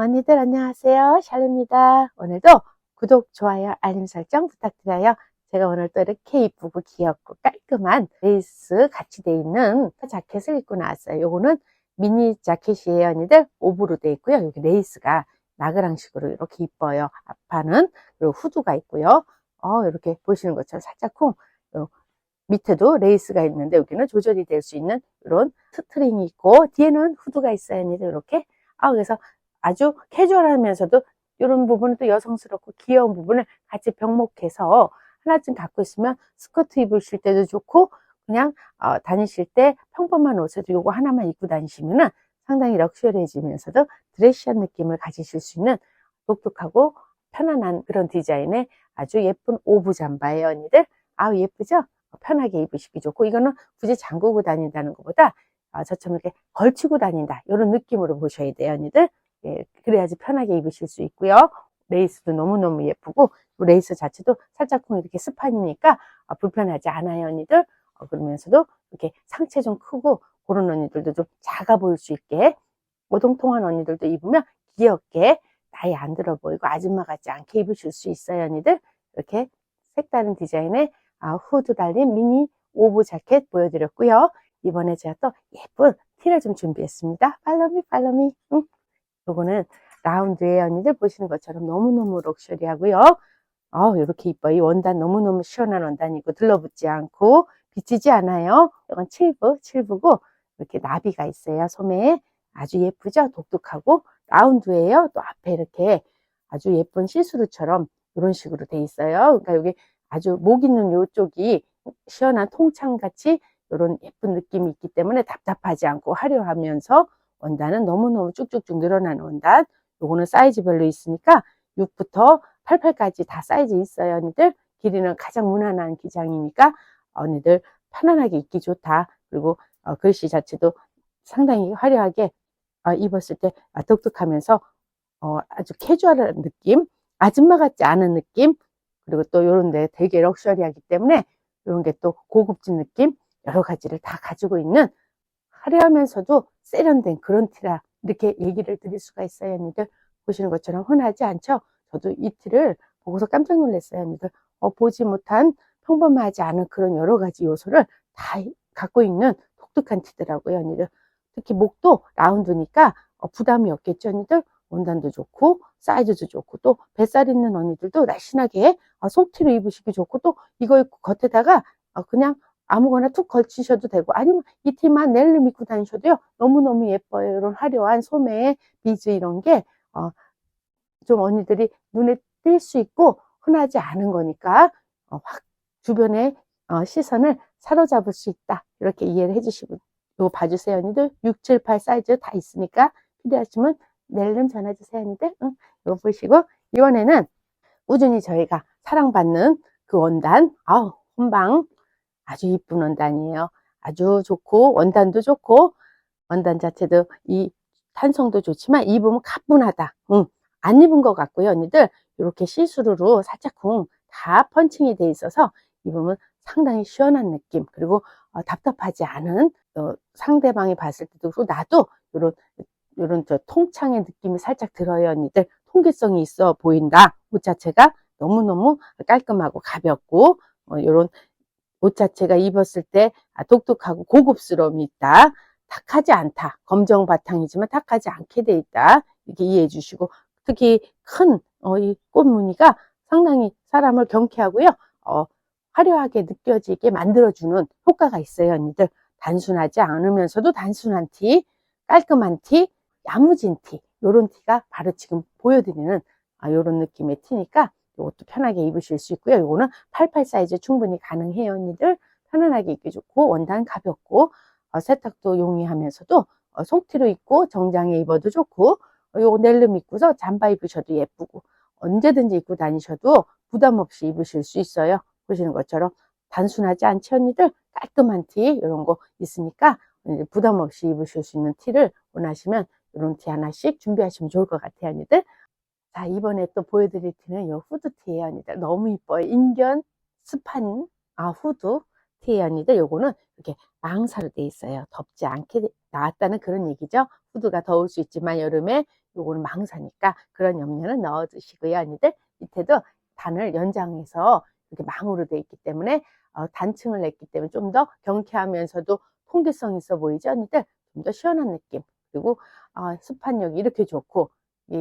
언니들 안녕하세요. 샬루입니다. 오늘도 구독, 좋아요, 알림 설정 부탁드려요. 제가 오늘 또 이렇게 이쁘고 귀엽고 깔끔한 레이스 같이 돼 있는 자켓을 입고 나왔어요. 요거는 미니 자켓이에요, 언니들. 오브로 돼 있고요. 여기 레이스가 나그랑식으로 이렇게 이뻐요. 앞판은 그리고 후드가 있고요. 어, 이렇게 보시는 것처럼 살짝쿵 요 밑에도 레이스가 있는데 여기는 조절이 될 수 있는 이런 스트링이 있고 뒤에는 후드가 있어요, 언니들. 이렇게. 아, 그래서 아주 캐주얼하면서도 이런 부분은 또 여성스럽고 귀여운 부분을 같이 병목해서 하나쯤 갖고 있으면 스커트 입으실 때도 좋고 그냥 어, 다니실 때 평범한 옷에도 이거 하나만 입고 다니시면은 상당히 럭셔리해지면서도 드레시한 느낌을 가지실 수 있는 독특하고 편안한 그런 디자인의 아주 예쁜 오브 잠바예요 언니들 아우 예쁘죠? 편하게 입으시기 좋고 이거는 굳이 잠그고 다닌다는 것보다 아, 저처럼 이렇게 걸치고 다닌다. 이런 느낌으로 보셔야 돼요 언니들 예, 그래야지 편하게 입으실 수 있고요. 레이스도 너무너무 예쁘고 레이스 자체도 살짝쿵 이렇게 스판이니까 아, 불편하지 않아요 언니들. 어, 그러면서도 이렇게 상체 좀 크고 그런 언니들도 좀 작아 보일 수 있게 오동통한 언니들도 입으면 귀엽게 나이 안 들어 보이고 아줌마 같지 않게 입으실 수 있어요 언니들. 이렇게 색다른 디자인의 아, 후드 달린 미니 오브 자켓 보여드렸고요. 이번에 제가 또 예쁜 티를 좀 준비했습니다. 팔로미 팔로미. 응. 요거는 라운드에 언니들 보시는 것처럼 너무너무 럭셔리하고요 어, 이렇게 이뻐요. 이 원단 너무너무 시원한 원단이고 들러붙지 않고 비치지 않아요. 이건 칠부, 칠부고 이렇게 나비가 있어요. 소매에 아주 예쁘죠? 독특하고 라운드예요. 또 앞에 이렇게 아주 예쁜 시스루처럼 이런 식으로 돼 있어요. 그러니까 여기 아주 목 있는 요쪽이 시원한 통창같이 이런 예쁜 느낌이 있기 때문에 답답하지 않고 화려하면서 원단은 너무너무 쭉쭉쭉 늘어나는 원단. 요거는 사이즈별로 있으니까 6부터 88까지 다 사이즈 있어요, 언니들. 길이는 가장 무난한 기장이니까 언니들 편안하게 입기 좋다. 그리고 어, 글씨 자체도 상당히 화려하게 어, 입었을 때 아, 독특하면서 어, 아주 캐주얼한 느낌, 아줌마 같지 않은 느낌, 그리고 또 이런 데 되게 럭셔리하기 때문에 이런 게 또 고급진 느낌, 여러 가지를 다 가지고 있는 화려하면서도 세련된 그런 티라 이렇게 얘기를 드릴 수가 있어요, 언니들. 보시는 것처럼 흔하지 않죠? 저도 이 티를 보고서 깜짝 놀랐어요, 언니들. 어, 보지 못한 평범하지 않은 그런 여러 가지 요소를 다 갖고 있는 독특한 티더라고요, 언니들. 특히 목도 라운드니까 어, 부담이 없겠죠, 언니들. 원단도 좋고 사이즈도 좋고 또 뱃살 있는 언니들도 날씬하게 어, 속티로 입으시기 좋고 또 이거 입고 겉에다가 어, 그냥 아무거나 툭 걸치셔도 되고 아니면 이 티만 넬름 입고 다니셔도요. 너무너무 예뻐요. 이런 화려한 소매 비즈 이런 게 어, 좀 언니들이 눈에 띌 수 있고 흔하지 않은 거니까 어, 확 주변의 어, 시선을 사로잡을 수 있다. 이렇게 이해를 해주시고 요 봐주세요 언니들. 6, 7, 8 사이즈 다 있으니까 필요하시면 넬름 전화주세요 언니들. 응, 이거 보시고. 이번에는 꾸준히 저희가 사랑받는 그 원단 아우 혼방 아주 이쁜 원단이에요. 아주 좋고 원단도 좋고 원단 자체도 이 탄성도 좋지만 입으면 가뿐하다. 응. 안 입은 것 같고요 언니들. 이렇게 시스루로 살짝쿵 다 펀칭이 돼 있어서 입으면 상당히 시원한 느낌. 그리고 어, 답답하지 않은 어, 상대방이 봤을 때도 그리고 나도 이런 이런 저 통창의 느낌이 살짝 들어요 언니들. 통기성이 있어 보인다. 옷 자체가 너무너무 깔끔하고 가볍고 어, 이런 옷 자체가 입었을 때 아, 독특하고 고급스러움이 있다. 탁하지 않다. 검정 바탕이지만 탁하지 않게 돼 있다. 이렇게 이해해 주시고 특히 큰 어, 이 꽃무늬가 상당히 사람을 경쾌하고요. 어, 화려하게 느껴지게 만들어주는 효과가 있어요 언니들. 단순하지 않으면서도 단순한 티 깔끔한 티 야무진 티 요런 티가 바로 지금 보여드리는 아, 요런 느낌의 티니까 이것도 편하게 입으실 수 있고요. 요거는 88 사이즈 충분히 가능해요 언니들. 편안하게 입기 좋고 원단 가볍고 어, 세탁도 용이하면서도 어, 속티로 입고 정장에 입어도 좋고 어, 요거 넬름 입고서 잠바 입으셔도 예쁘고 언제든지 입고 다니셔도 부담 없이 입으실 수 있어요. 보시는 것처럼 단순하지 않지 언니들? 깔끔한 티 이런 거 있으니까 부담 없이 입으실 수 있는 티를 원하시면 이런 티 하나씩 준비하시면 좋을 것 같아요 언니들 자 이번에 또 보여드릴 티는 이 후드 티예요 언니들 너무 이뻐요 인견 스판 아 후드 티예요 언니들 요거는 이렇게 망사로 돼 있어요 덥지 않게 나왔다는 그런 얘기죠 후드가 더울 수 있지만 여름에 요거는 망사니까 그런 염료는 넣어 주시고요. 언니들 밑에도 단을 연장해서 이렇게 망으로 돼 있기 때문에 어, 단층을 냈기 때문에 좀 더 경쾌하면서도 통기성 있어 보이죠, 언니들? 좀 더 시원한 느낌. 그리고 어, 습판력이 이렇게 좋고 이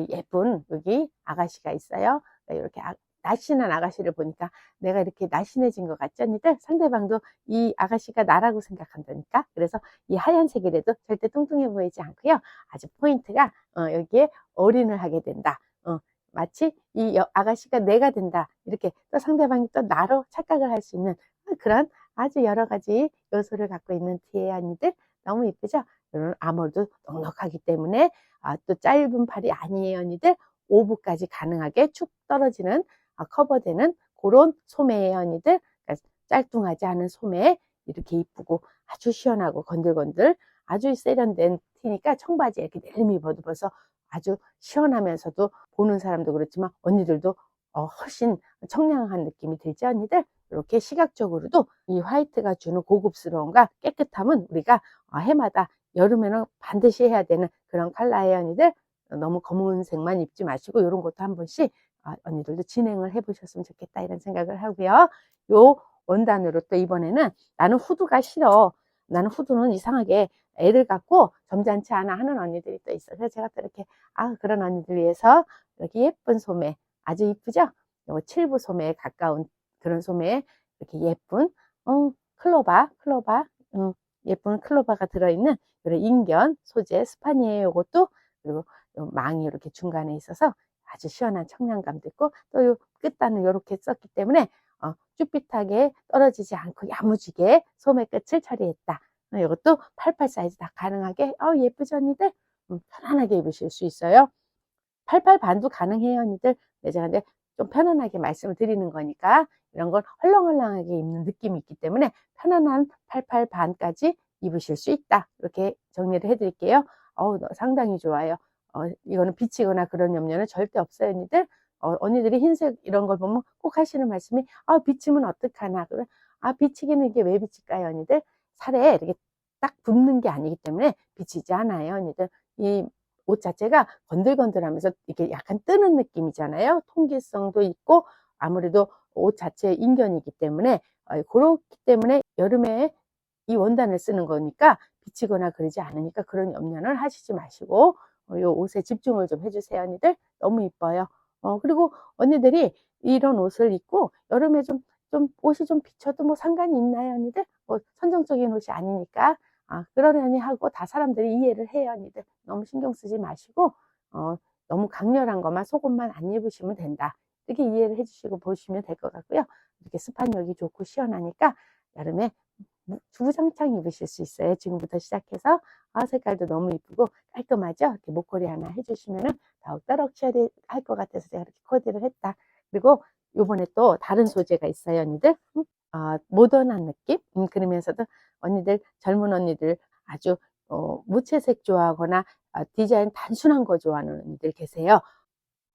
예쁜 여기 아가씨가 있어요. 이렇게 아, 날씬한 아가씨를 보니까 내가 이렇게 날씬해진 것 같죠, 언니들? 상대방도 이 아가씨가 나라고 생각한다니까. 그래서 이 하얀색이라도 절대 뚱뚱해 보이지 않고요. 아주 포인트가 어, 여기에 올인을 하게 된다. 어, 마치 이 여- 아가씨가 내가 된다. 이렇게 또 상대방이 또 나로 착각을 할 수 있는 그런 아주 여러 가지 요소를 갖고 있는 티의 언니들 너무 이쁘죠? 이런 아몰도 넉넉하기 때문에 아, 또 짧은 팔이 아니에요, 언니들. 오브까지 가능하게 축 떨어지는 아, 커버되는 그런 소매의 언니들. 그러니까 짤뚱하지 않은 소매 이렇게 이쁘고 아주 시원하고 건들건들 아주 세련된 티니까 청바지에 이렇게 내림 입어도 벌써 아주 시원하면서도 보는 사람도 그렇지만 언니들도 어, 훨씬 청량한 느낌이 들죠, 언니들? 이렇게 시각적으로도 이 화이트가 주는 고급스러움과 깨끗함은 우리가 어, 해마다 여름에는 반드시 해야 되는 그런 컬러의 언니들 너무 검은색만 입지 마시고 이런 것도 한 번씩 아, 언니들도 진행을 해보셨으면 좋겠다 이런 생각을 하고요. 요 원단으로 또 이번에는 나는 후드가 싫어. 나는 후드는 이상하게 애를 갖고 점잖지 않아 하는 언니들이 또 있어요. 그래서 제가 또 이렇게 아 그런 언니들 위해서 이렇게 예쁜 소매 아주 이쁘죠? 요 칠부 소매에 가까운 그런 소매에 이렇게 예쁜 어, 클로바 클로바 음, 예쁜 클로바가 들어있는 이런 인견 소재 스파니에 요것도 그리고 요 망이 이렇게 중간에 있어서 아주 시원한 청량감도 있고 또요 끝단을 이렇게 썼기 때문에 어, 쭈삣하게 떨어지지 않고 야무지게 소매 끝을 처리했다. 어, 이것도 88 사이즈 다 가능하게 어, 예쁘죠 언니들? 음, 편안하게 입으실 수 있어요. 88 반도 가능해요 언니들. 네, 제가 근데 좀 편안하게 말씀을 드리는 거니까 이런 걸 헐렁헐렁하게 입는 느낌이 있기 때문에 편안한 88 반까지 입으실 수 있다. 이렇게 정리를 해드릴게요. 어우, 상당히 좋아요. 어, 이거는 비치거나 그런 염려는 절대 없어요, 언니들. 어, 언니들이 흰색 이런 걸 보면 꼭 하시는 말씀이, 아, 비치면 어떡하나. 그래, 아, 비치기는 이게 왜 비칠까요, 언니들? 살에 이렇게 딱 붙는 게 아니기 때문에 비치지 않아요, 언니들. 이 옷 자체가 건들건들하면서 이렇게 약간 뜨는 느낌이잖아요. 통기성도 있고, 아무래도 옷 자체의 인견이기 때문에, 어, 그렇기 때문에 여름에 이 원단을 쓰는 거니까 비치거나 그러지 않으니까 그런 염려는 하시지 마시고, 어, 요 옷에 집중을 좀 해주세요, 언니들. 너무 이뻐요. 어, 그리고 언니들이 이런 옷을 입고 여름에 좀, 좀 옷이 좀 비쳐도 뭐 상관이 있나요, 언니들? 뭐 선정적인 옷이 아니니까. 아, 그러려니 하고 다 사람들이 이해를 해요, 언니들. 너무 신경 쓰지 마시고, 어, 너무 강렬한 것만 속옷만 안 입으시면 된다. 이렇게 이해를 해주시고 보시면 될 것 같고요. 이렇게 습한력이 좋고 시원하니까 여름에 주구장창 입으실 수 있어요. 지금부터 시작해서 아, 색깔도 너무 이쁘고 깔끔하죠? 이렇게 목걸이 하나 해주시면은 더욱더 럭셔리 할 것 같아서 제가 이렇게 코디를 했다. 그리고 요번에 또 다른 소재가 있어요, 언니들. 음? 아, 모던한 느낌? 음, 그러면서도 언니들, 젊은 언니들 아주 어, 무채색 좋아하거나 아, 디자인 단순한 거 좋아하는 언니들 계세요.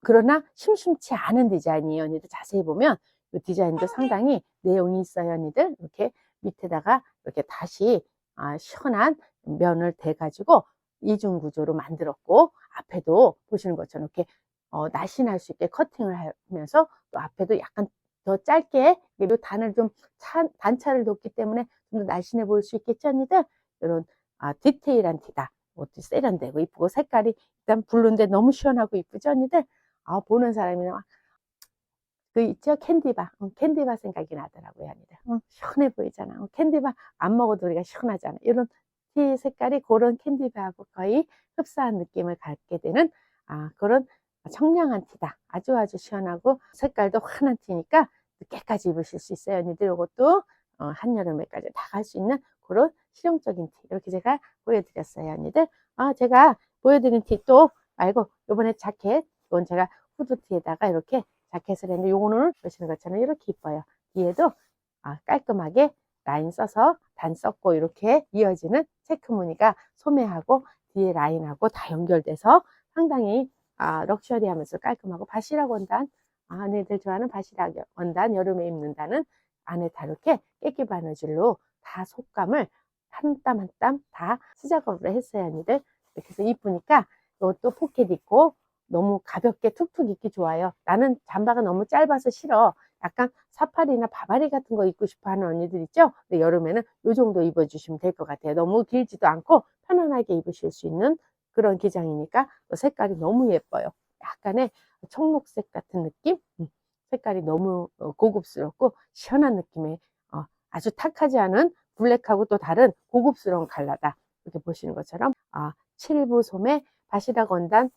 그러나 심심치 않은 디자인이에요, 언니들. 자세히 보면 이 디자인도 상당히 내용이 있어요, 언니들. 이렇게 밑에다가 이렇게 다시 아, 시원한 면을 대가지고 이중 구조로 만들었고 앞에도 보시는 것처럼 이렇게 어, 날씬할 수 있게 커팅을 하면서 또 앞에도 약간 더 짧게 이 단을 좀 차, 단차를 뒀기 때문에 좀 더 날씬해 보일 수 있겠죠 언니들? 이런 아, 디테일한 티다. 이것도 세련되고 이쁘고 색깔이 일단 블루인데 너무 시원하고 이쁘죠 언니들? 아, 보는 사람이 막 그 있죠? 캔디바. 응, 캔디바 생각이 나더라고요 언니들 응, 시원해 보이잖아. 응, 캔디바 안 먹어도 우리가 시원하잖아. 이런 티 색깔이 그런 캔디바하고 거의 흡사한 느낌을 갖게 되는 아, 그런 청량한 티다. 아주 아주 시원하고 색깔도 환한 티니까 늦게까지 입으실 수 있어요 언니들. 이것도 어, 한여름에까지 다 갈 수 있는 그런 실용적인 티. 이렇게 제가 보여드렸어요 언니들. 아 제가 보여드린 티 또 말고 요번에 자켓 이건 제가 후드티에다가 이렇게 자켓을 했는데 요거는 보시는 것처럼 이렇게 이뻐요. 뒤에도 아, 깔끔하게 라인 써서 단 썼고 이렇게 이어지는 체크 무늬가 소매하고 뒤에 라인하고 다 연결돼서 상당히 아, 럭셔리하면서 깔끔하고 바시락 원단 아, 아내들 좋아하는 바시락 원단 여름에 입는다는 안에 다 이렇게 깨끼 바느질로 다 속감을 한 땀 한 땀 다 수작업으로 했어요 언니들 이렇게 해서 이쁘니까 이것도 포켓 있고 너무 가볍게 툭툭 입기 좋아요. 나는 잠바가 너무 짧아서 싫어. 약간 사파리나 바바리 같은 거 입고 싶어 하는 언니들 있죠? 근데 여름에는 이 정도 입어주시면 될 것 같아요. 너무 길지도 않고 편안하게 입으실 수 있는 그런 기장이니까 또 색깔이 너무 예뻐요. 약간의 청록색 같은 느낌? 음, 색깔이 너무 어, 고급스럽고 시원한 느낌의 어, 아주 탁하지 않은 블랙하고 또 다른 고급스러운 컬러다. 이렇게 보시는 것처럼 아, 칠부 소매 바시락 원단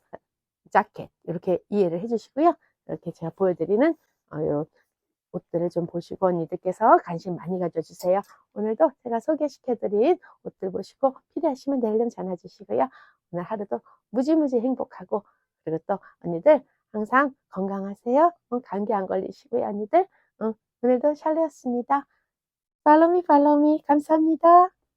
자켓 이렇게 이해를 해주시고요. 이렇게 제가 보여드리는 어, 이런 옷들을 좀 보시고 언니들께서 관심 많이 가져주세요. 오늘도 제가 소개시켜드린 옷들 보시고 필요하시면 내일름 전화 주시고요. 오늘 하루도 무지무지 행복하고 그리고 또 언니들 항상 건강하세요. 어, 감기 안 걸리시고요, 언니들. 어, 오늘도 샬레였습니다. 팔로미 팔로미 감사합니다.